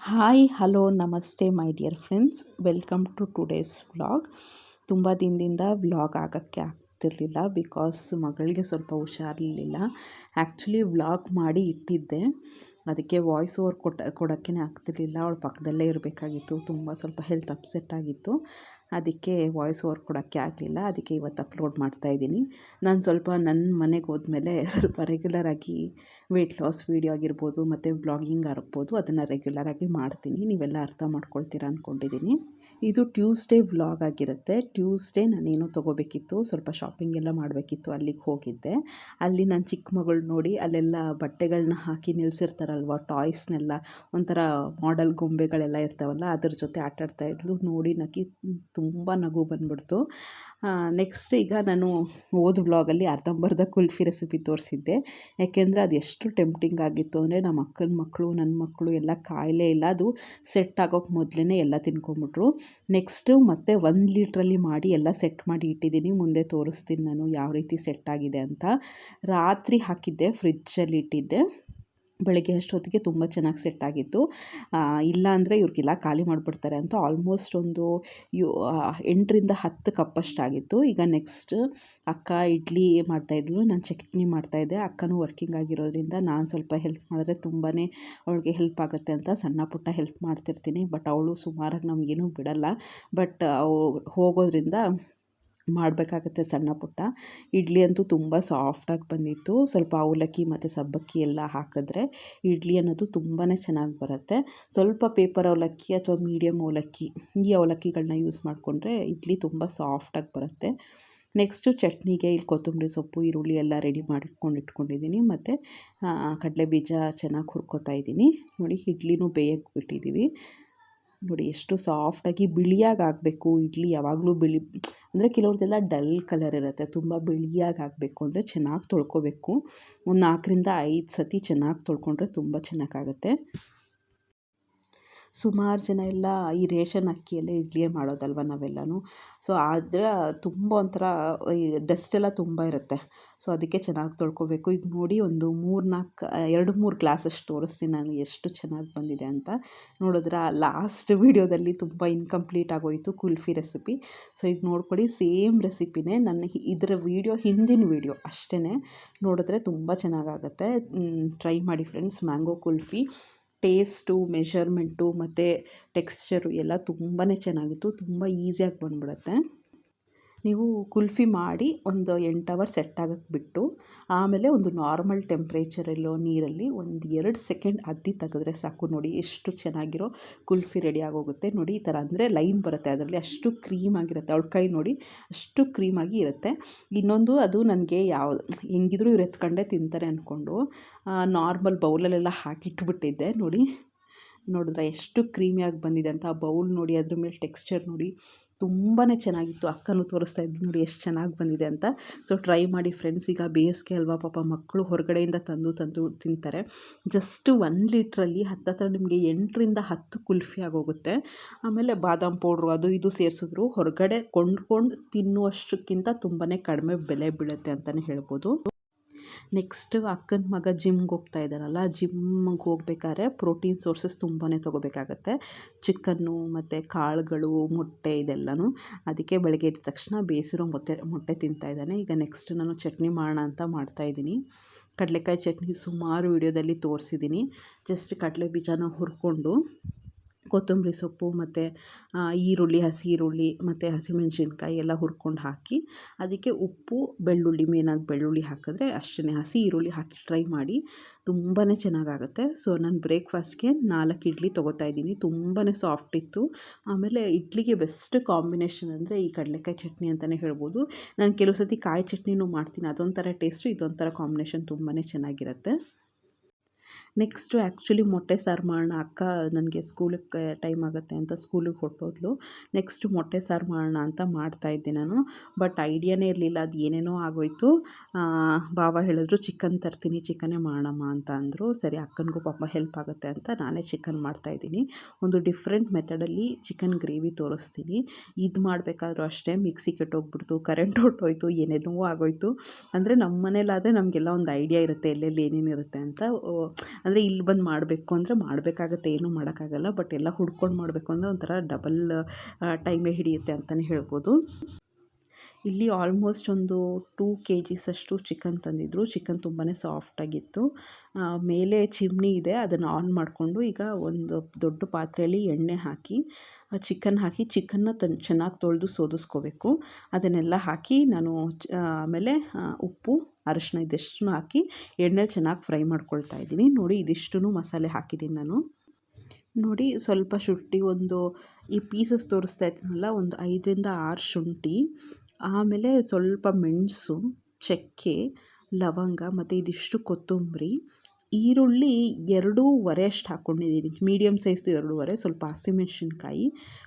Hi hello ನಮಸ್ತೆ my dear friends welcome to today's vlog ತುಂಬ ದಿನದಿಂದ ವ್ಲಾಗ್ ಆಗೋಕ್ಕೆ ಆಗ್ತಿರ್ಲಿಲ್ಲ ಬಿಕಾಸ್ ಮಗಳಿಗೆ ಸ್ವಲ್ಪ ಹುಷಾರಿರಲಿಲ್ಲ. ಆ್ಯಕ್ಚುಲಿ ವ್ಲಾಗ್ ಮಾಡಿ ಇಟ್ಟಿದ್ದೆ. ಅದಕ್ಕೆ ವಾಯ್ಸ್ ಓವರ್ ಕೊಟ್ಟ ಕೊಡೋಕ್ಕೇ ಆಗ್ತಿರ್ಲಿಲ್ಲ. ಅವಳು ಪಕ್ಕದಲ್ಲೇ ಇರಬೇಕಾಗಿತ್ತು. ತುಂಬ ಸ್ವಲ್ಪ ಹೆಲ್ತ್ ಅಪ್ಸೆಟ್ ಆಗಿತ್ತು. ಅದಕ್ಕೆ ವಾಯ್ಸ್ ಓವರ್ ಕೊಡೋಕ್ಕೆ ಆಗಲಿಲ್ಲ. ಅದಕ್ಕೆ ಇವತ್ತು ಅಪ್ಲೋಡ್ ಮಾಡ್ತಾಯಿದ್ದೀನಿ ನಾನು ಸ್ವಲ್ಪ ನನ್ನ ಮನೆಗೆ ಹೋದ್ಮೇಲೆ ಸ್ವಲ್ಪ ರೆಗ್ಯುಲರಾಗಿ ವೆಯ್ಟ್ ಲಾಸ್ ವೀಡಿಯೋ ಆಗಿರ್ಬೋದು, ಮತ್ತು ಬ್ಲಾಗಿಂಗ್ ಆಗಿರ್ಬೋದು, ಅದನ್ನು ರೆಗ್ಯುಲರಾಗಿ ಮಾಡ್ತೀನಿ. ನೀವೆಲ್ಲ ಅರ್ಥ ಮಾಡ್ಕೊಳ್ತೀರ ಅಂದ್ಕೊಂಡಿದ್ದೀನಿ ಇದು ಟ್ಯೂಸ್ಡೇ ವ್ಲಾಗ್ ಆಗಿರುತ್ತೆ. ಟ್ಯೂಸ್ಡೇ ನಾನೇನು ತೊಗೋಬೇಕಿತ್ತು, ಸ್ವಲ್ಪ ಶಾಪಿಂಗ್ ಎಲ್ಲ ಮಾಡಬೇಕಿತ್ತು ಅಲ್ಲಿಗೆ ಹೋಗಿದ್ದೆ. ಅಲ್ಲಿ ನನ್ನ ಚಿಕ್ಕ ಮಗಳು ನೋಡಿ ಅಲ್ಲೆಲ್ಲ ಬಟ್ಟೆಗಳನ್ನ ಹಾಕಿ ನಿಲ್ಲಿಸಿರ್ತಾರಲ್ವ ಟಾಯ್ಸ್ನೆಲ್ಲ, ಒಂಥರ ಮಾಡೆಲ್ ಗೊಂಬೆಗಳೆಲ್ಲ ಇರ್ತಾವಲ್ಲ, ಅದ್ರ ಜೊತೆ ಆಟಾಡ್ತಾಯಿದ್ಲು ನೋಡಿ ನಕ್ಕಿ, ತುಂಬ ನಗು ಬಂದ್ಬಿಡ್ತು. ನೆಕ್ಸ್ಟ್ ಈಗ ನಾನು ಹೋದ ವ್ಲಾಗಲ್ಲಿ ಅರ್ಧಂಬರ್ಧ ಕುಲ್ಫಿ ರೆಸಿಪಿ ತೋರಿಸಿದ್ದೆ. ಯಾಕೆಂದರೆ ಅದು ಎಷ್ಟು ಟೆಂಪ್ಟಿಂಗ್ ಆಗಿತ್ತು ಅಂದರೆ ನಮ್ಮ ಅಕ್ಕನ ಮಕ್ಕಳು ನನ್ನ ಮಕ್ಕಳು ಎಲ್ಲ ಕಾಯಿಲೆ ಇಲ್ಲ. ಅದು ಸೆಟ್ ಆಗೋಕ್ಕೆ ಮೊದಲೇ ಎಲ್ಲ ತಿನ್ಕೊಂಬಿಟ್ರು ನೆಕ್ಸ್ಟು ಮತ್ತೆ ಒಂದು ಲೀಟ್ರಲ್ಲಿ ಮಾಡಿ ಎಲ್ಲ ಸೆಟ್ ಮಾಡಿ ಇಟ್ಟಿದ್ದೀನಿ. ಮುಂದೆ ತೋರಿಸ್ತೀನಿ ನಾನು ಯಾವ ರೀತಿ ಸೆಟ್ ಆಗಿದೆ ಅಂತ. ರಾತ್ರಿ ಹಾಕಿದ್ದೆ ಫ್ರಿಜ್ಜಲ್ಲಿ ಇಟ್ಟಿದ್ದೆ. ಬೆಳಗ್ಗೆ ಅಷ್ಟೊತ್ತಿಗೆ ತುಂಬ ಚೆನ್ನಾಗಿ ಸೆಟ್ ಆಗಿತ್ತು. ಇಲ್ಲ ಅಂದರೆ ಇವ್ರಿಗೆಲ್ಲ ಖಾಲಿ ಮಾಡಿಬಿಡ್ತಾರೆ ಅಂತ ಆಲ್ಮೋಸ್ಟ್ ಒಂದು ಯು ಎಂಟರಿಂದ ಹತ್ತು ಕಪ್ಪಷ್ಟಾಗಿತ್ತು ಈಗ ನೆಕ್ಸ್ಟ್ ಅಕ್ಕ ಇಡ್ಲಿ ಮಾಡ್ತಾಯಿದ್ಲು ನಾನು ಚಟ್ನಿ ಮಾಡ್ತಾಯಿದ್ದೆ ಅಕ್ಕನೂ ವರ್ಕಿಂಗ್ ಆಗಿರೋದ್ರಿಂದ ನಾನು ಸ್ವಲ್ಪ ಹೆಲ್ಪ್ ಮಾಡಿದ್ರೆ ತುಂಬಾ ಅವಳಿಗೆ ಹೆಲ್ಪ್ ಆಗುತ್ತೆ ಅಂತ ಸಣ್ಣ ಪುಟ್ಟ ಹೆಲ್ಪ್ ಮಾಡ್ತಿರ್ತೀನಿ. ಬಟ್ ಅವಳು ಸುಮಾರಾಗಿ ನಮಗೇನು ಬಿಡಲ್ಲ. ಬಟ್ ಹೋಗೋದ್ರಿಂದ ಮಾಡಬೇಕಾಗತ್ತೆ ಸಣ್ಣ ಪುಟ್ಟ. ಇಡ್ಲಿ ಅಂತೂ ತುಂಬ ಸಾಫ್ಟಾಗಿ ಬಂದಿತ್ತು. ಸ್ವಲ್ಪ ಅವಲಕ್ಕಿ ಮತ್ತು ಸಬ್ಬಕ್ಕಿ ಎಲ್ಲ ಹಾಕಿದ್ರೆ ಇಡ್ಲಿ ಅನ್ನೋದು ತುಂಬಾ ಚೆನ್ನಾಗಿ ಬರುತ್ತೆ. ಸ್ವಲ್ಪ ಪೇಪರ್ ಅವಲಕ್ಕಿ ಅಥವಾ ಮೀಡಿಯಮ್ ಅವಲಕ್ಕಿ, ಈ ಅವಲಕ್ಕಿಗಳನ್ನ ಯೂಸ್ ಮಾಡಿಕೊಂಡ್ರೆ ಇಡ್ಲಿ ತುಂಬ ಸಾಫ್ಟಾಗಿ ಬರುತ್ತೆ. ನೆಕ್ಸ್ಟು ಚಟ್ನಿಗೆ ಇಲ್ಲಿ ಕೊತ್ತಂಬರಿ ಸೊಪ್ಪು, ಈರುಳ್ಳಿ ಎಲ್ಲ ರೆಡಿ ಮಾಡಿಟ್ಕೊಂಡು ಇಟ್ಕೊಂಡಿದ್ದೀನಿ. ಮತ್ತು ಕಡಲೆ ಬೀಜ ಚೆನ್ನಾಗಿ ಹುರ್ಕೋತಾ ಇದ್ದೀನಿ. ನೋಡಿ, ಇಡ್ಲಿನೂ ಬೇಯಕ್ಕೆ ಬಿಟ್ಟಿದ್ದೀವಿ ನೋಡಿ ಎಷ್ಟು ಸಾಫ್ಟಾಗಿ ಬಿಳಿಯಾಗಿ ಆಗಬೇಕು ಇಡ್ಲಿ ಯಾವಾಗಲೂ ಬಿಳಿ, ಅಂದರೆ ಕೆಲವ್ರದ್ದೆಲ್ಲ ಡಲ್ ಕಲರ್ ಇರುತ್ತೆ, ತುಂಬ ಬಿಳಿಯಾಗಿ ಆಗಬೇಕು ಅಂದರೆ ಚೆನ್ನಾಗಿ ತೊಳ್ಕೊಬೇಕು. ಒಂದು ನಾಲ್ಕರಿಂದ ಐದು ಸತಿ ಚೆನ್ನಾಗಿ ತೊಳ್ಕೊಂಡ್ರೆ ತುಂಬ ಚೆನ್ನಾಗಾಗುತ್ತೆ ಸುಮಾರು ಜನ ಎಲ್ಲ ಈ ರೇಷನ್ ಅಕ್ಕಿಯಲ್ಲೇ ಇಡ್ಲಿ ಮಾಡೋದಲ್ವ ನಾವೆಲ್ಲನೂ? ಸೊ, ಆದರೆ ತುಂಬ ಒಂಥರ ಈ ಡಸ್ಟ್ ಎಲ್ಲ ತುಂಬ ಇರುತ್ತೆ. ಸೊ, ಅದಕ್ಕೆ ಚೆನ್ನಾಗಿ ತೊಳ್ಕೊಬೇಕು. ಈಗ ನೋಡಿ ಒಂದು ಮೂರು ನಾಲ್ಕು ಎರಡು ಮೂರು ಗ್ಲಾಸಷ್ಟು ತೋರಿಸ್ತೀನಿ ನಾನು ಎಷ್ಟು ಚೆನ್ನಾಗಿ ಬಂದಿದೆ ಅಂತ. ನೋಡಿದ್ರೆ ಲಾಸ್ಟ್ ವೀಡಿಯೋದಲ್ಲಿ ತುಂಬ ಇನ್ಕಂಪ್ಲೀಟ್ ಆಗೋಯಿತು ಕುಲ್ಫಿ ರೆಸಿಪಿ. ಸೊ ಈಗ ನೋಡ್ಕೊಳ್ಳಿ ಸೇಮ್ ರೆಸಿಪಿನೇ ನನ್ನ ಇದರ ವೀಡಿಯೋ, ಹಿಂದಿನ ವೀಡಿಯೋ ಅಷ್ಟೇ ನೋಡಿದ್ರೆ ತುಂಬ ಚೆನ್ನಾಗಾಗತ್ತೆ. ಟ್ರೈ ಮಾಡಿ friends, mango kulfi. Taste measurement ಮತ್ತು ಟೆಕ್ಸ್ಚರು ಎಲ್ಲ ತುಂಬಾ ಚೆನ್ನಾಗಿತ್ತು. ತುಂಬ ಈಸಿಯಾಗಿ ಬಂದ್ಬಿಡುತ್ತೆ. ನೀವು ಕುಲ್ಫಿ ಮಾಡಿ ಒಂದು ಎಂಟು ಅವರ್ ಸೆಟ್ ಆಗಕ್ಕೆ ಬಿಟ್ಟು, ಆಮೇಲೆ ಒಂದು ನಾರ್ಮಲ್ ಟೆಂಪ್ರೇಚರಲ್ಲೋ ನೀರಲ್ಲಿ ಒಂದು ಎರಡು ಸೆಕೆಂಡ್ ಅದ್ದಿ ತೆಗೆದ್ರೆ ಸಾಕು. ನೋಡಿ ಎಷ್ಟು ಚೆನ್ನಾಗಿರೋ ಕುಲ್ಫಿ ರೆಡಿ ಆಗೋಗುತ್ತೆ. ನೋಡಿ ಈ ಥರ ಅಂದರೆ ಲೈನ್ ಬರುತ್ತೆ ಅದರಲ್ಲಿ. ಅಷ್ಟು ಕ್ರೀಮಾಗಿರುತ್ತೆ ಅವಳ ಕೈ ನೋಡಿ ಅಷ್ಟು ಕ್ರೀಮಾಗಿ ಇರುತ್ತೆ. ಇನ್ನೊಂದು ಅದು ನನಗೆ ಯಾವ, ಹೆಂಗಿದ್ರು ಇವ್ರು ಎತ್ಕೊಂಡೇ ತಿಂತಾರೆ ಅಂದ್ಕೊಂಡು ನಾರ್ಮಲ್ ಬೌಲಲ್ಲೆಲ್ಲ ಹಾಕಿಟ್ಬಿಟ್ಟಿದ್ದೆ. ನೋಡಿ, ನೋಡಿದ್ರೆ ಎಷ್ಟು ಕ್ರೀಮಿಯಾಗಿ ಬಂದಿದೆ ಅಂತ. ಆ ಬೌಲ್ ನೋಡಿ ಅದ್ರ ಮೇಲೆ ಟೆಕ್ಸ್ಚರ್ ನೋಡಿ ತುಂಬಾ ಚೆನ್ನಾಗಿತ್ತು. ಅಕ್ಕನೂ ತೋರಿಸ್ತಾ ಇದ್ದು ನೋಡಿ ಎಷ್ಟು ಚೆನ್ನಾಗಿ ಬಂದಿದೆ ಅಂತ. ಸೊ ಟ್ರೈ ಮಾಡಿ ಫ್ರೆಂಡ್ಸ್ ಈಗ ಬೇಸಿಗೆ ಅಲ್ವಾ ಪಾಪ ಮಕ್ಕಳು ಹೊರಗಡೆಯಿಂದ ತಂದು ತಂದು ತಿಂತಾರೆ. ಜಸ್ಟ್ ಒನ್ ಲೀಟ್ರಲ್ಲಿ ಹತ್ತತ್ರ ನಿಮಗೆ ಎಂಟರಿಂದ ಹತ್ತು ಕುಲ್ಫಿ ಆಗೋಗುತ್ತೆ. ಆಮೇಲೆ ಬಾದಾಮ್ ಪೌಡ್ರು ಅದು ಇದು ಸೇರಿಸಿದ್ರು. ಹೊರಗಡೆ ಕೊಂಡ್ಕೊಂಡು ತಿನ್ನುವಷ್ಟಕ್ಕಿಂತ ತುಂಬಾ ಕಡಿಮೆ ಬೆಲೆ ಬೀಳುತ್ತೆ ಅಂತಲೇ ಹೇಳ್ಬೋದು. ನೆಕ್ಸ್ಟ್ ಅಕ್ಕನ ಮಗ ಜಿಮ್ಗೆ ಹೋಗ್ತಾ ಇದ್ದಾನಲ್ಲ ಜಿಮ್ಗೆ ಹೋಗ್ಬೇಕಾದ್ರೆ ಪ್ರೋಟೀನ್ ಸೋರ್ಸಸ್ ತುಂಬಾ ತೊಗೋಬೇಕಾಗತ್ತೆ. ಚಿಕನ್ನು ಮತ್ತು ಕಾಳುಗಳು, ಮೊಟ್ಟೆ ಇದೆಲ್ಲನೂ. ಅದಕ್ಕೆ ಬೆಳಗ್ಗೆ ಎದ್ದ ತಕ್ಷಣ ಬೇಯಿಸಿರೋ ಮೊಟ್ಟೆ ಮೊಟ್ಟೆ ತಿಂತಾಯಿದ್ದಾನೆ ಈಗ ನೆಕ್ಸ್ಟ್ ನಾನು ಚಟ್ನಿ ಮಾಡೋಣ ಅಂತ ಮಾಡ್ತಾಯಿದ್ದೀನಿ ಕಡಲೆಕಾಯಿ ಚಟ್ನಿ ಸುಮಾರು ವೀಡಿಯೋದಲ್ಲಿ ತೋರಿಸಿದ್ದೀನಿ. ಜಸ್ಟ್ ಕಡಲೆ ಬೀಜನ ಹುರ್ಕೊಂಡು ಕೊತ್ತಂಬರಿ ಸೊಪ್ಪು ಮತ್ತು ಈರುಳ್ಳಿ ಹಸಿ ಈರುಳ್ಳಿ ಮತ್ತು ಹಸಿಮೆಣ್ಸಿನ್ಕಾಯಿ ಎಲ್ಲ ಹುರ್ಕೊಂಡು ಹಾಕಿ, ಅದಕ್ಕೆ ಉಪ್ಪು, ಬೆಳ್ಳುಳ್ಳಿ, ಮೇನಾಗಿ ಬೆಳ್ಳುಳ್ಳಿ ಹಾಕಿದ್ರೆ ಅಷ್ಟೇ ಹಸಿ ಈರುಳ್ಳಿ ಹಾಕಿ ಟ್ರೈ ಮಾಡಿ ತುಂಬಾ ಚೆನ್ನಾಗಾಗುತ್ತೆ. ಸೊ, ನಾನು ಬ್ರೇಕ್ಫಾಸ್ಟ್ಗೆ ನಾಲ್ಕು ಇಡ್ಲಿ ತೊಗೋತಾ ಇದ್ದೀನಿ. ತುಂಬಾ ಸಾಫ್ಟ್ ಇತ್ತು. ಆಮೇಲೆ ಇಡ್ಲಿಗೆ ಬೆಸ್ಟ್ ಕಾಂಬಿನೇಷನ್ ಅಂದರೆ ಈ ಕಡಲೆಕಾಯಿ ಚಟ್ನಿ ಅಂತಲೇ ಹೇಳ್ಬೋದು. ನಾನು ಕೆಲವು ಸತಿ ಕಾಯಿ ಚಟ್ನಿನೂ ಮಾಡ್ತೀನಿ. ಅದೊಂಥರ ಟೇಸ್ಟು, ಇದೊಂಥರ ಕಾಂಬಿನೇಷನ್ ತುಂಬಾ ಚೆನ್ನಾಗಿರುತ್ತೆ. ನೆಕ್ಸ್ಟು ಆ್ಯಕ್ಚುಲಿ ಮೊಟ್ಟೆ ಸಾರು ಮಾಡೋಣ. ಅಕ್ಕ ನನಗೆ ಸ್ಕೂಲಿಗೆ ಟೈಮ್ ಆಗುತ್ತೆ ಅಂತ ಸ್ಕೂಲಿಗೆ ಹೊರಟೋದ್ಲು. ನೆಕ್ಸ್ಟ್ ಮೊಟ್ಟೆ ಸಾರು ಮಾಡೋಣ ಅಂತ ಮಾಡ್ತಾಯಿದ್ದೆ ನಾನು. ಬಟ್ ಐಡಿಯಾನೇ ಇರಲಿಲ್ಲ ಅದು ಏನೇನೋ ಆಗೋಯಿತು. ಬಾವ ಹೇಳಿದ್ರು, ಚಿಕನ್ ತರ್ತೀನಿ ಚಿಕನ್ನೇ ಮಾಡೋಣ ಅಂತ ಅಂದರು. ಸರಿ, ಅಕ್ಕನಿಗೂ ಪಾಪ ಹೆಲ್ಪ್ ಆಗುತ್ತೆ ಅಂತ ನಾನೇ ಚಿಕನ್ ಮಾಡ್ತಾಯಿದ್ದೀನಿ ಒಂದು ಡಿಫ್ರೆಂಟ್ ಮೆಥಡಲ್ಲಿ ಚಿಕನ್ ಗ್ರೇವಿ ತೋರಿಸ್ತೀನಿ. ಇದು ಮಾಡಬೇಕಾದ್ರೂ ಅಷ್ಟೇ, ಮಿಕ್ಸಿ ಕೆಟ್ಟೋಗ್ಬಿಡ್ತು, ಕರೆಂಟ್ ಹೊಟ್ಟೋಯ್ತು ಏನೇನೋ ಆಗೋಯಿತು. ಅಂದರೆ ನಮ್ಮ ಮನೇಲಾದರೆ ನಮಗೆಲ್ಲ ಒಂದು ಐಡಿಯಾ ಇರುತ್ತೆ, ಎಲ್ಲೆಲ್ಲಿ ಏನೇನಿರುತ್ತೆ ಅಂತ. ಅಂದರೆ ಇಲ್ಲಿ ಬಂದು ಮಾಡಬೇಕು ಅಂದರೆ ಮಾಡಬೇಕಾಗತ್ತೆ, ಏನೂ ಮಾಡೋಕ್ಕಾಗಲ್ಲ, ಬಟ್ ಎಲ್ಲ ಹುಡ್ಕೊಂಡು ಮಾಡಬೇಕು ಅಂದರೆ ಒಂಥರ ಡಬಲ್ ಟೈಮೇ ಹಿಡಿಯುತ್ತೆ ಅಂತಲೇ ಹೇಳ್ಬೋದು. ಇಲ್ಲಿ ಆಲ್ಮೋಸ್ಟ್ ಒಂದು ಟೂ ಕೆ ಜಿಸಷ್ಟು ಚಿಕನ್ ತಂದಿದ್ದರು ಚಿಕನ್ ತುಂಬಾ ಸಾಫ್ಟಾಗಿತ್ತು ಮೇಲೆ ಚಿಮ್ನಿ ಇದೆ, ಅದನ್ನು ಆನ್ ಮಾಡಿಕೊಂಡು ಈಗ ಒಂದು ದೊಡ್ಡ ಪಾತ್ರೆಯಲ್ಲಿ ಎಣ್ಣೆ ಹಾಕಿ ಚಿಕನ್ ಹಾಕಿ ಚಿಕನ್ನ ತನ್, ಚೆನ್ನಾಗಿ ತೊಳೆದು ಸೋದಿಸ್ಕೋಬೇಕು. ಅದನ್ನೆಲ್ಲ ಹಾಕಿ ನಾನು ಆಮೇಲೆ ಉಪ್ಪು ಅರಶಿನ ಇದಿಷ್ಟನ್ನು ಹಾಕಿ ಎಣ್ಣೆಲಿ ಚೆನ್ನಾಗಿ ಫ್ರೈ ಮಾಡ್ಕೊಳ್ತಾ ಇದ್ದೀನಿ. ನೋಡಿ ಇದಿಷ್ಟು ಮಸಾಲೆ ಹಾಕಿದ್ದೀನಿ ನಾನು. ನೋಡಿ ಸ್ವಲ್ಪ ಶುಂಠಿ ಒಂದು ಈ ಪೀಸಸ್ ತೋರಿಸ್ತಾ ಇದ್ದೀನಲ್ಲ ಒಂದು ಐದರಿಂದ ಆರು ಶುಂಠಿ, ಆಮೇಲೆ ಸ್ವಲ್ಪ ಮೆಣಸು, ಚಕ್ಕೆ, ಲವಂಗ ಮತ್ತು ಇದಿಷ್ಟು ಕೊತ್ತಂಬರಿ ಈರುಳ್ಳಿ ಎರಡೂವರೆ ಅಷ್ಟು ಹಾಕ್ಕೊಂಡಿದ್ದೀನಿ ಮೀಡಿಯಮ್ ಸೈಜ್ದು ಎರಡೂವರೆ, ಸ್ವಲ್ಪ ಹಸಿಮೆಣ್ಸಿನ್ಕಾಯಿ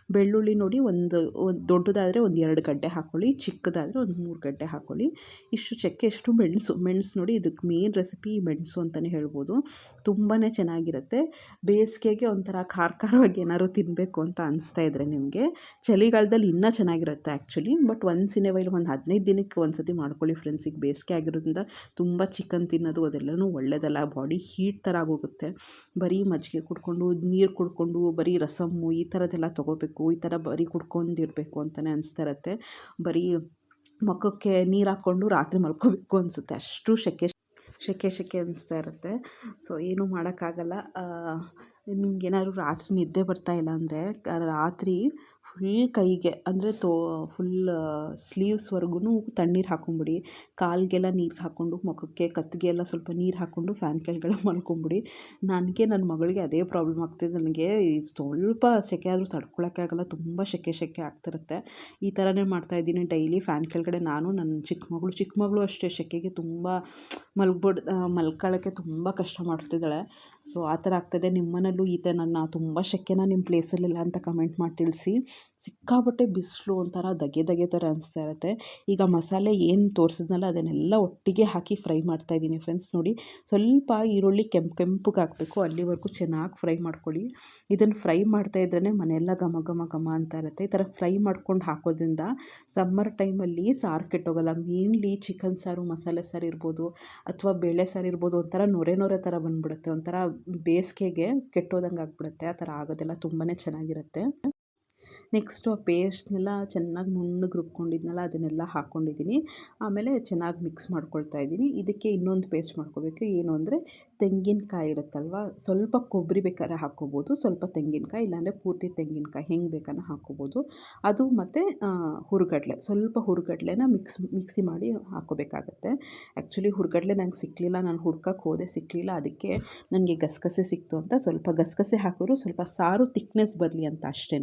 ಬೆಳ್ಳುಳ್ಳಿ ನೋಡಿ ಒಂದು ಒಂದು ದೊಡ್ಡದಾದರೆ ಒಂದು ಎರಡು ಗಡ್ಡೆ ಹಾಕ್ಕೊಳ್ಳಿ ಚಿಕ್ಕದಾದರೆ ಒಂದು ಮೂರು ಗಡ್ಡೆ ಹಾಕ್ಕೊಳ್ಳಿ ಇಷ್ಟು ಚಕ್ಕೆ, ಇಷ್ಟು ಮೆಣಸು. ಮೆಣಸು ನೋಡಿ ಇದಕ್ಕೆ ಮೇನ್ ರೆಸಿಪಿ ಮೆಣಸು ಅಂತಲೇ ಹೇಳ್ಬೋದು. ತುಂಬಾ ಚೆನ್ನಾಗಿರುತ್ತೆ. ಬೇಸಿಗೆಗೆ ಒಂಥರ ಖಾರ ಖಾರವಾಗಿ ಏನಾದ್ರು ತಿನ್ನಬೇಕು ಅಂತ ಅನಿಸ್ತಾ ಇದ್ದರೆ ನಿಮಗೆ. ಚಳಿಗಾಲದಲ್ಲಿ ಇನ್ನೂ ಚೆನ್ನಾಗಿರುತ್ತೆ ಆ್ಯಕ್ಚುಲಿ ಬಟ್ ಒಂದು ವೈಲ್ ಒಂದು ಹದಿನೈದು ದಿನಕ್ಕೆ ಒಂದು ಸತಿ ಮಾಡ್ಕೊಳ್ಳಿ ಫ್ರೆಂಡ್ಸಿಗೆ ಬೇಸಿಗೆ ಆಗಿರೋದ್ರಿಂದ ತುಂಬ ಚಿಕನ್ ತಿನ್ನೋದು ಅದೆಲ್ಲನೂ ಒಳ್ಳೆಯದಲ್ಲ ಬಾಡಿ ಬಾಡಿ ಹೀಟ್ ಥರ ಆಗೋಗುತ್ತೆ. ಬರೀ ಮಜ್ಜಿಗೆ ಕುಡ್ಕೊಂಡು, ನೀರು ಕುಡ್ಕೊಂಡು, ಬರೀ ರಸಮ್ಮು ಈ ಥರದ್ದೆಲ್ಲ ತೊಗೋಬೇಕು, ಈ ಥರ ಬರೀ ಕುಡ್ಕೊಂಡಿರಬೇಕು ಅಂತಲೇ ಅನಿಸ್ತಾ ಇರುತ್ತೆ. ಬರೀ ಮುಖಕ್ಕೆ ನೀರು ಹಾಕ್ಕೊಂಡು ರಾತ್ರಿ ಮಲ್ಕೋಬೇಕು ಅನಿಸುತ್ತೆ. ಅಷ್ಟು ಸೆಕೆ ಸೆಕೆ ಸೆಕೆ ಅನಿಸ್ತಾ ಇರುತ್ತೆ. ಸೊ, ಏನೂ ಮಾಡೋಕ್ಕಾಗಲ್ಲ. ನಿಮ್ಗೇನಾದ್ರು ರಾತ್ರಿ ನಿದ್ದೆ ಬರ್ತಾ ಇಲ್ಲ ಅಂದರೆ ರಾತ್ರಿ ಫುಲ್ ಕೈಗೆ, ಅಂದರೆ ತೋ ಫುಲ್ ಸ್ಲೀವ್ಸ್ವರ್ಗೂ ತಣ್ಣೀರು ಹಾಕ್ಕೊಂಬಿಡಿ ಕಾಲಿಗೆಲ್ಲ ನೀರು ಹಾಕ್ಕೊಂಡು ಮುಖಕ್ಕೆ ಕತ್ತಿಗೆ ಎಲ್ಲ ಸ್ವಲ್ಪ ನೀರು ಹಾಕ್ಕೊಂಡು ಫ್ಯಾನ್ ಕೆಳಗಡೆ ಮಲ್ಕೊಂಬಿಡಿ. ನನಗೆ ನನ್ನ ಮಗಳಿಗೆ ಅದೇ ಪ್ರಾಬ್ಲಮ್ ಆಗ್ತಿದೆ ನನಗೆ. ಸ್ವಲ್ಪ ಸೆಕೆ ಆದರೂ ತಡ್ಕೊಳಕ್ಕೆ ಆಗಲ್ಲ, ತುಂಬ ಸೆಕೆ ಸೆಕೆ ಆಗ್ತಿರುತ್ತೆ. ಈ ಥರನೇ ಮಾಡ್ತಾಯಿದ್ದೀನಿ ಡೈಲಿ. ಫ್ಯಾನ್ ಕೆಳಗಡೆ ನಾನು ನನ್ನ ಚಿಕ್ಕ ಮಗಳು ಚಿಕ್ಕ ಮಗಳು ಅಷ್ಟೇ ಸೆಕೆಗೆ ತುಂಬ ಮಲ್ಗ್ಬಿಡ್ ಮಲ್ಕೊಳ್ಳೋಕ್ಕೆ ತುಂಬ ಕಷ್ಟ ಮಾಡ್ತಿದ್ದಾಳೆ. ಸೊ ಆ ಥರ ಆಗ್ತದೆ. ನಿಮ್ಮ ಮನೇಲೂ ಈ ಥರ ನನ್ನ ತುಂಬ ಸೆಕೆನ ನಿಮ್ಮ ಪ್ಲೇಸಲ್ಲಿಲ್ಲ ಅಂತ ಕಮೆಂಟ್ ಮಾಡಿ ತಿಳಿಸಿ. ಸಿಕ್ಕಾಪಟ್ಟೆ ಬಿಸಿಲು ಒಂಥರ ಧಗೆ ಧಗೆ ಥರ ಅನಿಸ್ತಾ ಇರುತ್ತೆ. ಈಗ ಮಸಾಲೆ ಏನು ತೋರಿಸಿದ್ನಲ್ಲ, ಅದನ್ನೆಲ್ಲ ಒಟ್ಟಿಗೆ ಹಾಕಿ ಫ್ರೈ ಮಾಡ್ತಾ ಇದ್ದೀನಿ ಫ್ರೆಂಡ್ಸ್ ನೋಡಿ. ಸ್ವಲ್ಪ ಈರುಳ್ಳಿ ಕೆಂಪು ಕೆಂಪಗೆ ಹಾಕಬೇಕು, ಅಲ್ಲಿವರೆಗೂ ಚೆನ್ನಾಗಿ ಫ್ರೈ ಮಾಡ್ಕೊಳ್ಳಿ. ಇದನ್ನು ಫ್ರೈ ಮಾಡ್ತಾ ಇದ್ರೇ ಮನೆಯೆಲ್ಲ ಘಮ ಘಮ ಘಮ ಅಂತ ಇರುತ್ತೆ. ಈ ಥರ ಫ್ರೈ ಮಾಡ್ಕೊಂಡು ಹಾಕೋದ್ರಿಂದ ಸಮ್ಮರ್ ಟೈಮಲ್ಲಿ ಸಾರು ಕೆಟ್ಟೋಗಲ್ಲ. ಮೇನ್ಲಿ ಚಿಕನ್ ಸಾರು, ಮಸಾಲೆ ಸಾರು ಇರ್ಬೋದು ಅಥವಾ ಬೇಳೆ ಸಾರು ಇರ್ಬೋದು, ಒಂಥರ ನೊರೆ ನೊರೆ ಥರ ಬಂದ್ಬಿಡುತ್ತೆ. ಒಂಥರ ಬೇಸಿಗೆಗೆ ಕೆಟ್ಟೋದಂಗೆ ಆಗಿಬಿಡುತ್ತೆ. ಆ ಥರ ಆಗೋದೆಲ್ಲ ತುಂಬಾ ಚೆನ್ನಾಗಿರುತ್ತೆ. ನೆಕ್ಸ್ಟು ಆ ಪೇಸ್ಟ್ನೆಲ್ಲ ಚೆನ್ನಾಗಿ ನುಣ್ಣಗೆ ರುಬ್ಕೊಂಡಿದ್ನಲ್ಲ ಅದನ್ನೆಲ್ಲ ಹಾಕ್ಕೊಂಡಿದ್ದೀನಿ. ಆಮೇಲೆ ಚೆನ್ನಾಗಿ ಮಿಕ್ಸ್ ಮಾಡ್ಕೊಳ್ತಾ ಇದ್ದೀನಿ. ಇದಕ್ಕೆ ಇನ್ನೊಂದು ಪೇಸ್ಟ್ ಮಾಡ್ಕೋಬೇಕು. ಏನು ಅಂದರೆ ತೆಂಗಿನಕಾಯಿ ಇರುತ್ತಲ್ವ? ಸ್ವಲ್ಪ ಕೊಬ್ಬರಿ ಬೇಕಾದ್ರೆ ಹಾಕ್ಕೋಬೋದು, ಸ್ವಲ್ಪ ತೆಂಗಿನಕಾಯಿ, ಇಲ್ಲಾಂದರೆ ಪೂರ್ತಿ ತೆಂಗಿನಕಾಯಿ ಹೆಂಗೆ ಬೇಕಾದ್ರೆ ಹಾಕ್ಕೋಬೋದು. ಅದು ಮತ್ತು ಹುರುಗಡ್ಲೆ. ಸ್ವಲ್ಪ ಹುರುಗಡ್ಲೆನ ಮಿಕ್ಸ್, ಮಿಕ್ಸಿ ಮಾಡಿ ಹಾಕ್ಕೋಬೇಕಾಗತ್ತೆ. ಆ್ಯಕ್ಚುಲಿ ಹುರುಗಡ್ಲೆ ನಂಗೆ ಸಿಕ್ಕಲಿಲ್ಲ ನಾನು ಹುಡ್ಕಕ್ಕೆ ಹೋದೆ ಸಿಕ್ಕಲಿಲ್ಲ ಅದಕ್ಕೆ ನನಗೆ ಗಸಗಸೆ ಸಿಕ್ತು ಅಂತ ಸ್ವಲ್ಪ ಗಸಗಸೆ ಹಾಕಿದ್ರು. ಸ್ವಲ್ಪ ಸಾರು ತಿಕ್ನೆಸ್ ಬರಲಿ ಅಂತ ಅಷ್ಟೇ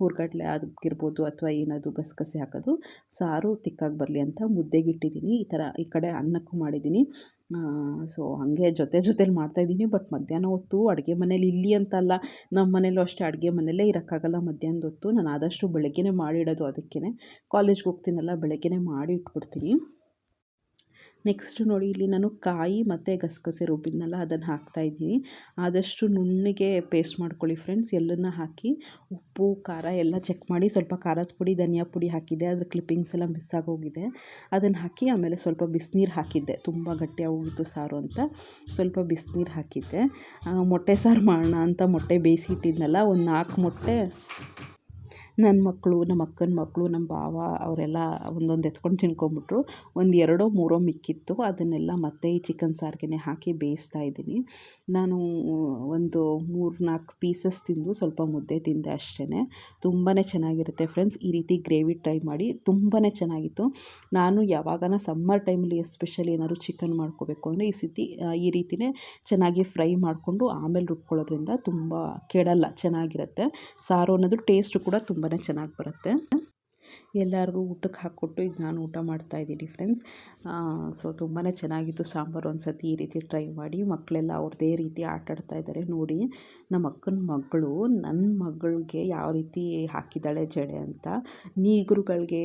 ಹುರ್ಗಡ್ಲೆ ಅದಕ್ಕಿರ್ಬೋದು ಅಥವಾ ಏನದು ಗಸಗಸೆ ಹಾಕೋದು, ಸಾರು ತಿಕ್ಕಾಗಿ ಬರಲಿ ಅಂತ ಮುದ್ದೆಗಿಟ್ಟಿದ್ದೀನಿ ಈ ಥರ ಈ ಕಡೆ ಅನ್ನಕ್ಕೂ ಮಾಡಿದ್ದೀನಿ. ಸೊ ಹಾಗೆ ಜೊತೆ ಜೊತೇಲಿ ಮಾಡ್ತಾಯಿದ್ದೀನಿ ಬಟ್ ಮಧ್ಯಾಹ್ನ ಹೊತ್ತು ಅಡುಗೆ ಮನೇಲಿ ಇಲ್ಲಿ ಅಂತಲ್ಲ ನಮ್ಮ ಮನೇಲೂ ಅಷ್ಟೇ ಅಡುಗೆ ಮನೆಯಲ್ಲೇ ಇರೋಕ್ಕಾಗಲ್ಲ ಮಧ್ಯಾಹ್ನದ ಹೊತ್ತು. ನಾನು ಆದಷ್ಟು ಬೆಳಗ್ಗೆನೇ ಮಾಡಿಡೋದು ಅದಕ್ಕೇ ಕಾಲೇಜ್ಗೆ ಹೋಗ್ತೀನಲ್ಲ, ಬೆಳಗ್ಗೆನೇ ಮಾಡಿ ಇಟ್ಬಿಡ್ತೀನಿ. ನೆಕ್ಸ್ಟು ನೋಡಿ ಇಲ್ಲಿ ನಾನು ಕಾಯಿ ಮತ್ತು ಗಸಗಸೆ ರುಬ್ಬಿದ್ನಲ್ಲ, ಅದನ್ನು ಹಾಕ್ತಾಯಿದ್ದೀನಿ ಆದಷ್ಟು ನುಣ್ಣಗೆ ಪೇಸ್ಟ್ ಮಾಡ್ಕೊಳ್ಳಿ ಫ್ರೆಂಡ್ಸ್ ಎಲ್ಲನ್ನ ಹಾಕಿ ಉಪ್ಪು, ಖಾರ ಎಲ್ಲ ಚೆಕ್ ಮಾಡಿ ಸ್ವಲ್ಪ ಖಾರದ ಪುಡಿ, ಧನಿಯಾ ಪುಡಿ ಹಾಕಿದ್ದೆ. ಅದ್ರ ಕ್ಲಿಪ್ಪಿಂಗ್ಸ್ ಎಲ್ಲ ಮಿಸ್ ಆಗೋಗಿದೆ. ಅದನ್ನು ಹಾಕಿ ಆಮೇಲೆ ಸ್ವಲ್ಪ ಬಿಸಿನೀರು ಹಾಕಿದ್ದೆ. ತುಂಬ ಗಟ್ಟಿಯಾಗೋಗಿತ್ತು ಸಾರು ಅಂತ. ಸ್ವಲ್ಪ ಬಿಸಿನೀರು ಹಾಕಿದ್ದೆ. ಮೊಟ್ಟೆ ಸಾರು ಮಾಡೋಣ ಅಂತ ಮೊಟ್ಟೆ ಬೇಯಿಸಿ ಇಟ್ಟಿದ್ನಲ್ಲ ಒಂದು ನಾಲ್ಕು ಮೊಟ್ಟೆ ನನ್ನ ಮಕ್ಕಳು ನಮ್ಮ ಅಕ್ಕನ ಮಕ್ಕಳು ನಮ್ಮ ಭಾವ ಅವರೆಲ್ಲ ಒಂದೊಂದು ಎತ್ಕೊಂಡು ತಿನ್ಕೊಂಬಿಟ್ರು. ಒಂದು ಎರಡೋ ಮೂರೋ ಮಿಕ್ಕಿತ್ತು. ಅದನ್ನೆಲ್ಲ ಮತ್ತೆ ಈ ಚಿಕನ್ ಸಾರಿಗೆ ಹಾಕಿ ಬೇಯಿಸ್ತಾ ಇದ್ದೀನಿ. ನಾನು ಒಂದು ಮೂರು ನಾಲ್ಕು ಪೀಸಸ್ ತಿಂದು ಸ್ವಲ್ಪ ಮುದ್ದೆ ತಿಂದೆ ಅಷ್ಟೇ ತುಂಬಾ ಚೆನ್ನಾಗಿರುತ್ತೆ ಫ್ರೆಂಡ್ಸ್. ಈ ರೀತಿ ಗ್ರೇವಿ ಟ್ರೈ ಮಾಡಿ ತುಂಬಾ ಚೆನ್ನಾಗಿತ್ತು. ನಾನು ಯಾವಾಗನ ಸಮ್ಮರ್ ಟೈಮಲ್ಲಿ ಎಸ್ಪೆಷಲಿ ಏನಾದ್ರು ಚಿಕನ್ ಮಾಡ್ಕೋಬೇಕು ಅಂದರೆ ಈ ಸ್ಥಿತಿ ಈ ರೀತಿಯೇ ಚೆನ್ನಾಗಿ ಫ್ರೈ ಮಾಡಿಕೊಂಡು ಆಮೇಲೆ ರುಬ್ಕೊಳ್ಳೋದ್ರಿಂದ ತುಂಬ ಕೆಡಲ್ಲ ಚೆನ್ನಾಗಿರುತ್ತೆ. ಸಾರು ಅನ್ನೋದು ಟೇಸ್ಟು ಕೂಡ ತುಂಬ ಚೆನ್ನಾಗಿ ಬರುತ್ತೆ. ಎಲ್ಲರಿಗೂ ಊಟಕ್ಕೆ ಹಾಕ್ಕೊಟ್ಟು ಈಗ ನಾನು ಊಟ ಮಾಡ್ತಾಯಿದ್ದೀನಿ ಫ್ರೆಂಡ್ಸ್. ಸೊ ತುಂಬಾ ಚೆನ್ನಾಗಿತ್ತು ಸಾಂಬಾರು ಒಂದು ಸತಿ ಈ ರೀತಿ ಟ್ರೈ ಮಾಡಿ. ಮಕ್ಕಳೆಲ್ಲ ಅವ್ರದ್ದೇ ರೀತಿ ಆಟ ಆಡ್ತಾ ಇದ್ದಾರೆ. ನೋಡಿ, ನಮ್ಮ ಅಕ್ಕನ ಮಗಳು ನನ್ನ ಮಗಳಿಗೆ ಯಾವ ರೀತಿ ಹಾಕಿದ್ದಾಳೆ ಜಡೆ ಅಂತ ನೀಗರುಗಳಿಗೆ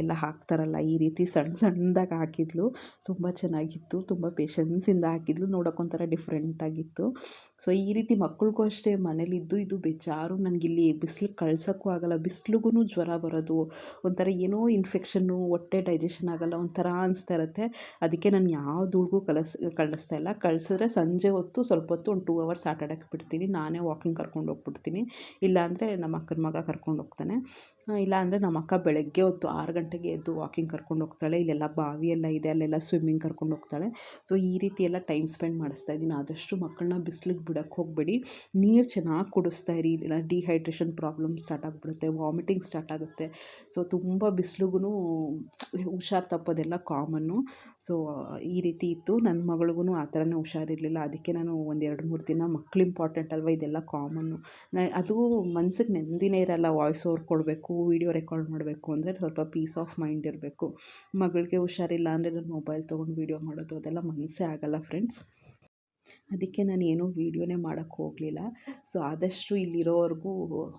ಎಲ್ಲ ಹಾಕ್ತಾರಲ್ಲ, ಈ ರೀತಿ ಸಣ್ಣ ಸಣ್ಣದಾಗಿ ಹಾಕಿದ್ಲು. ತುಂಬ ಚೆನ್ನಾಗಿತ್ತು, ತುಂಬ ಪೇಷನ್ಸಿಂದ ಹಾಕಿದ್ಲು. ನೋಡೋಕ್ಕೊಂಥರ ಡಿಫ್ರೆಂಟಾಗಿತ್ತು ಸೊ ಈ ರೀತಿ ಮಕ್ಕಳಿಗೂ ಅಷ್ಟೇ ಮನೇಲಿದ್ದು ಇದು ಬೇಜಾರು. ನನಗಿಲ್ಲಿ ಬಿಸಿಲು ಕಳ್ಸೋಕ್ಕೂ ಆಗಲ್ಲ. ಬಿಸ್ಲಿಗೂ ಜ್ವರ ಬರೋದು. ಒಂಥರ ಏನೋ ಇನ್ಫೆಕ್ಷನ್ನು ಹೊಟ್ಟೆ ಡೈಜೆಷನ್ ಆಗೋಲ್ಲ, ಒಂಥರ ಅನಿಸ್ತಾ ಇರುತ್ತೆ. ಅದಕ್ಕೆ ನಾನು ಯಾವ್ದು ಕಲಿಸ್, ಕಳಿಸ್ತಾ ಇಲ್ಲ. ಕಳಿಸಿದ್ರೆ ಸಂಜೆ ಹೊತ್ತು ಸ್ವಲ್ಪ ಹೊತ್ತು ಒಂದು ಟೂ ಅವರ್ಸ್ ಆಟ ಆಡೋಕ್ಕೆ ಬಿಡ್ತೀನಿ. ನಾನೇ ವಾಕಿಂಗ್ ಕರ್ಕೊಂಡು ಹೋಗ್ಬಿಡ್ತೀನಿ. ಇಲ್ಲಾಂದರೆ ನಮ್ಮ ಅಕ್ಕನ ಮಗ ಕರ್ಕೊಂಡು ಹೋಗ್ತಾನೆ. ಇಲ್ಲ ಅಂದರೆ ನಮ್ಮ ಅಕ್ಕ ಬೆಳಗ್ಗೆ ಹೊತ್ತು ಆರು ಗಂಟೆಗೆ ಎದ್ದು ವಾಕಿಂಗ್ ಕರ್ಕೊಂಡು ಹೋಗ್ತಾಳೆ. ಇಲ್ಲೆಲ್ಲ ಬಾವಿ ಎಲ್ಲ ಇದೆ, ಅಲ್ಲೆಲ್ಲ ಸ್ವಿಮ್ಮಿಂಗ್ ಕರ್ಕೊಂಡು ಹೋಗ್ತಾಳೆ. ಸೊ ಈ ರೀತಿ ಎಲ್ಲ ಟೈಮ್ ಸ್ಪೆಂಡ್ ಮಾಡಿಸ್ತಾ ಇದ್ದೀನಿ. ಆದಷ್ಟು ಮಕ್ಕಳನ್ನ ಬಿಸಿಲಿಗೆ ಬಿಡೋಕ್ಕೆ ಹೋಗಬೇಡಿ. ನೀರು ಚೆನ್ನಾಗಿ ಕುಡಿಸ್ತಾ ಇರಿ. ಇಲ್ಲ ಡಿಹೈಡ್ರೇಷನ್ ಪ್ರಾಬ್ಲಮ್ ಸ್ಟಾರ್ಟ್ ಆಗಿಬಿಡುತ್ತೆ. ವಾಮಿಟಿಂಗ್ ಸ್ಟಾರ್ಟ್ ಆಗುತ್ತೆ. ಸೊ, ತುಂಬ ಬಿಸ್ಲಿಗೂ ಹುಷಾರು ತಪ್ಪೋದೆಲ್ಲ ಕಾಮನ್ನು. ಸೊ, ಈ ರೀತಿ ಇತ್ತು. ನನ್ನ ಮಗಳಿಗೂ ಆ ಥರನೇ ಹುಷಾರಿರಲಿಲ್ಲ. ಅದಕ್ಕೆ ನಾನು ಒಂದು ಎರಡು ಮೂರು ದಿನ ಮಕ್ಳು ಇಂಪಾರ್ಟೆಂಟ್ ಅಲ್ವ? ಇದೆಲ್ಲ ಕಾಮನ್ನು. ನ, ಅದು ಮನ್ಸಿಗೆ ನೆಮ್ಮದಿನೇ ಇರಲ್ಲ. ವಾಯ್ಸ್ ಓವರ್ ಕೊಡಬೇಕು, ವೀಡಿಯೋ ರೆಕಾರ್ಡ್ ಮಾಡಬೇಕು ಅಂದರೆ ಸ್ವಲ್ಪ ಪೀಸ್ ಆಫ್ ಮೈಂಡ್ ಇರಬೇಕು. ಮಗಳಿಗೆ ಹುಷಾರಿಲ್ಲ ಅಂದರೆ ನಾನು ಮೊಬೈಲ್ ತೊಗೊಂಡು ವೀಡಿಯೋ ಮಾಡೋದು, ಅದೆಲ್ಲ ಮನಸ್ಸೇ ಆಗಲ್ಲ ಫ್ರೆಂಡ್ಸ್ ಅದಕ್ಕೆ ನಾನು ಏನೂ ವೀಡಿಯೋನೇ ಮಾಡೋಕ್ಕೆ ಹೋಗಲಿಲ್ಲ. ಸೊ, ಆದಷ್ಟು ಇಲ್ಲಿರೋವರೆಗೂ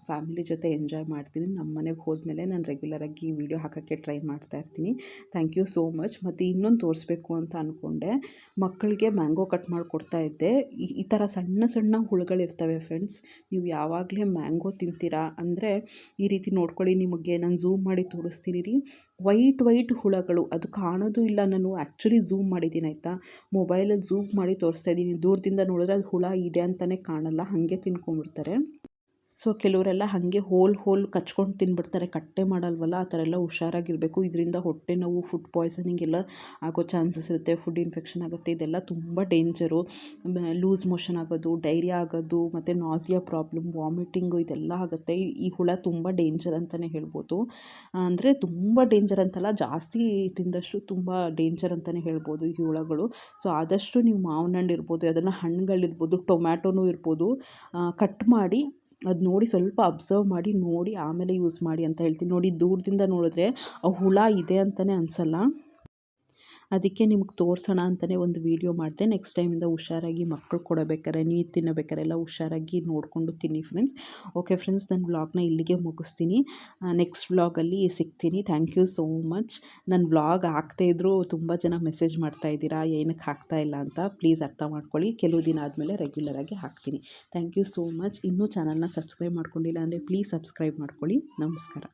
ಫ್ಯಾಮಿಲಿ ಜೊತೆ ಎಂಜಾಯ್ ಮಾಡ್ತೀನಿ. ನಮ್ಮ ಮನೆಗೆ ಹೋದ್ಮೇಲೆ ನಾನು ರೆಗ್ಯುಲರಾಗಿ ವೀಡಿಯೋ ಹಾಕೋಕ್ಕೆ ಟ್ರೈ ಮಾಡ್ತಾ ಇರ್ತೀನಿ. Thank you so much. ಮತ್ತು ಇನ್ನೊಂದು ತೋರಿಸ್ಬೇಕು ಅಂತ ಅಂದ್ಕೊಂಡೆ ಮಕ್ಕಳಿಗೆ ಮ್ಯಾಂಗೋ ಕಟ್ ಮಾಡಿಕೊಡ್ತಾ ಇದ್ದೆ. ಈ ಈ ಥರ ಸಣ್ಣ ಸಣ್ಣ ಹುಳುಗಳಿರ್ತವೆ ಫ್ರೆಂಡ್ಸ್. ನೀವು ಯಾವಾಗಲೇ ಮ್ಯಾಂಗೋ ತಿಂತೀರಾ ಅಂದರೆ ಈ ರೀತಿ ನೋಡ್ಕೊಳ್ಳಿ. ನಿಮಗೆ ನಾನು ಝೂಮ್ ಮಾಡಿ ತೋರಿಸ್ತೀನಿ ರೀ. ವೈಟ್ ವೈಟ್ ಹುಳಗಳು, ಅದು ಕಾಣೋದು ಇಲ್ಲ. ನಾನು ಆ್ಯಕ್ಚುಲಿ ಝೂಮ್ ಮಾಡಿದ್ದೀನಿ, ಆಯಿತಾ? ಮೊಬೈಲಲ್ಲಿ ಝೂಮ್ ಮಾಡಿ ತೋರಿಸ್ತಾ ಇದ್ದೀನಿ. ದೂರದಿಂದ ನೋಡಿದ್ರೆ ಅದು ಹುಳ ಇದೆ ಅಂತಲೇ ಕಾಣಲ್ಲ. ಹಾಗೆ ತಿನ್ಕೊಂಬಿಡ್ತಾರೆ ಸೊ ಕೆಲವರೆಲ್ಲ ಹಾಗೆ ಹೋಲ್ ಹೋಲ್ ಕಚ್ಕೊಂಡು ತಿನ್ಬಿಡ್ತಾರೆ. ಕಟ್ಟೆ ಮಾಡಲ್ವಲ್ಲ? ಆ ಥರ ಎಲ್ಲ ಹುಷಾರಾಗಿರಬೇಕು. ಇದರಿಂದ ಹೊಟ್ಟೆ ನೋವು ಫುಡ್ ಪಾಯ್ಸನಿಂಗ್ ಎಲ್ಲ ಆಗೋ ಚಾನ್ಸಸ್ ಇರುತ್ತೆ. ಫುಡ್ ಇನ್ಫೆಕ್ಷನ್ ಆಗುತ್ತೆ. ಇದೆಲ್ಲ ತುಂಬ ಡೇಂಜರು ಲೂಸ್ ಮೋಷನ್ ಆಗೋದು ಡೈರಿಯಾ ಆಗೋದು, ಮತ್ತು ನಾಸಿಯಾ ಪ್ರಾಬ್ಲಮ್ ವಾಮಿಟಿಂಗು ಇದೆಲ್ಲ ಆಗುತ್ತೆ. ಈ ಹುಳ ತುಂಬ ಡೇಂಜರ್ ಅಂತಲೇ ಹೇಳ್ಬೋದು. ಅಂದರೆ ತುಂಬ ಡೇಂಜರ್ ಅಂತಲ್ಲ, ಜಾಸ್ತಿ ತಿಂದಷ್ಟು ತುಂಬ ಡೇಂಜರ್ ಅಂತಲೇ ಹೇಳ್ಬೋದು ಈ ಹುಳಗಳು. ಸೊ ಆದಷ್ಟು ನೀವು ಮಾವಿನ ಹಣ್ಣು ಇರ್ಬೋದು ಅದನ್ನು ಹಣ್ಣುಗಳಿರ್ಬೋದು, ಟೊಮ್ಯಾಟೋನೂ ಇರ್ಬೋದು ಕಟ್ ಮಾಡಿ ಅದು ನೋಡಿ ಸ್ವಲ್ಪ ಅಬ್ಸರ್ವ್ ಮಾಡಿ, ನೋಡಿ ಆಮೇಲೆ ಯೂಸ್ ಮಾಡಿ ಅಂತ ಹೇಳ್ತೀನಿ. ನೋಡಿ ದೂರದಿಂದ ನೋಡಿದ್ರೆ ಆ ಹುಳ ಇದೆ ಅಂತಲೇ ಅನಿಸಲ್ಲ. ಅದಕ್ಕೆ ನಿಮ್ಗೆ ತೋರಿಸೋಣ ಅಂತಲೇ ಒಂದು ವೀಡಿಯೋ ಮಾಡಿದೆ ನೆಕ್ಸ್ಟ್ ಟೈಮಿಂದ ಹುಷಾರಾಗಿ ಮಕ್ಕಳು ಕೊಡಬೇಕಾರೆ ನೀರು ತಿನ್ನಬೇಕಾರೆ ಎಲ್ಲ ಹುಷಾರಾಗಿ ನೋಡಿಕೊಂಡು ತಿನ್ನಿ ಫ್ರೆಂಡ್ಸ್ ಓಕೆ ಫ್ರೆಂಡ್ಸ್ ನನ್ನ ವ್ಲಾಗ್ನ ಇಲ್ಲಿಗೆ ಮುಗಿಸ್ತೀನಿ. ನೆಕ್ಸ್ಟ್ ವ್ಲಾಗಲ್ಲಿ ಸಿಗ್ತೀನಿ. ಥ್ಯಾಂಕ್ ಯು ಸೋ ಮಚ್ ನನ್ನ ವ್ಲಾಗ್ ಇದ್ದರೂ ತುಂಬ ಜನ ಮೆಸೇಜ್ ಮಾಡ್ತಾ ಇದ್ದೀರಾ, ಏನಕ್ಕೆ ಹಾಕ್ತಾ ಇಲ್ಲ ಅಂತ ಪ್ಲೀಸ್ ಅರ್ಥ ಮಾಡ್ಕೊಳ್ಳಿ. ಕೆಲವು ದಿನ ಆದಮೇಲೆ ರೆಗ್ಯುಲರಾಗಿ ಹಾಕ್ತೀನಿ. ಥ್ಯಾಂಕ್ ಯು ಸೋ ಮಚ್ ಇನ್ನೂ ಚಾನಲ್ನ ಸಬ್ಸ್ಕ್ರೈಬ್ ಮಾಡ್ಕೊಂಡಿಲ್ಲ ಅಂದರೆ ಪ್ಲೀಸ್ ಸಬ್ಸ್ಕ್ರೈಬ್ ಮಾಡ್ಕೊಳ್ಳಿ. ನಮಸ್ಕಾರ.